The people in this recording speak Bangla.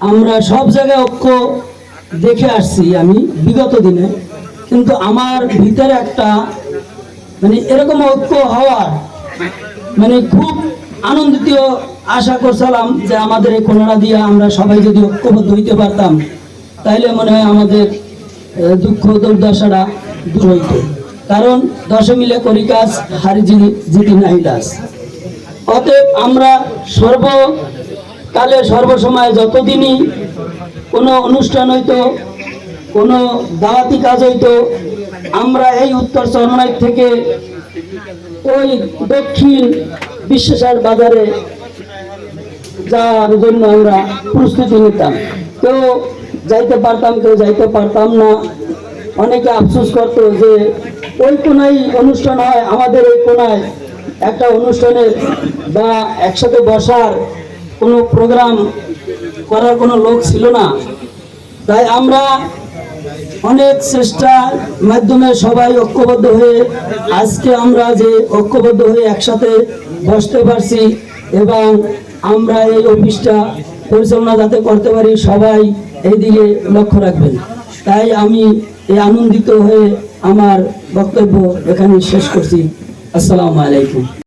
আমরা সব জায়গায় ঐক্য দেখে আসছি আমি বিগত দিনে। কিন্তু আমার ভিতরে একটা মানে এরকম ঐক্য হওয়ার মানে খুব আনন্দিত আশা করছিলাম যে আমাদের এই কোনরা দিয়ে আমরা সবাই যদি ঐক্যবদ্ধ হইতে পারতাম, তাইলে মনে হয় আমাদের দুঃখ দুর্দশাটা দূর হইত। কারণ দশে মিলে করি কাজ, হারি জিতি নাহি দাস অতএব আমরা সর্বকালে সর্বসময় যতদিনই কোনো অনুষ্ঠান হইতো, কোনো দাওয়াতি কাজ হইতো, আমরা এই উত্তর চরমাই থেকে ওই দক্ষিণ বিশ্বেশ্বর বাজারে যাওয়ার জন্য আমরা প্রস্তুতি নিতাম। কেউ যাইতে পারতাম, কেউ যাইতে পারতাম না। অনেকে আফসোস করতো যে ওই কোনায় অনুষ্ঠান হয়, আমাদের এই কোনায় একটা অনুষ্ঠানের বা একসাথে বসার কোনো প্রোগ্রাম করার কোনো লোক ছিল না। তাই আমরা অনেক চেষ্টার মাধ্যমে সবাই ঐক্যবদ্ধ হয়ে আজকে আমরা যে ঐক্যবদ্ধ হয়ে একসাথে বসতে পারছি এবং আমরা এই অফিসটা পরিচালনা যাতে করতে পারি সবাই এই দিকে লক্ষ্য রাখবেন। তাই আমি এই আনন্দিত হয়ে আমার বক্তব্য এখানে শেষ করছি। আসসালামু আলাইকুম।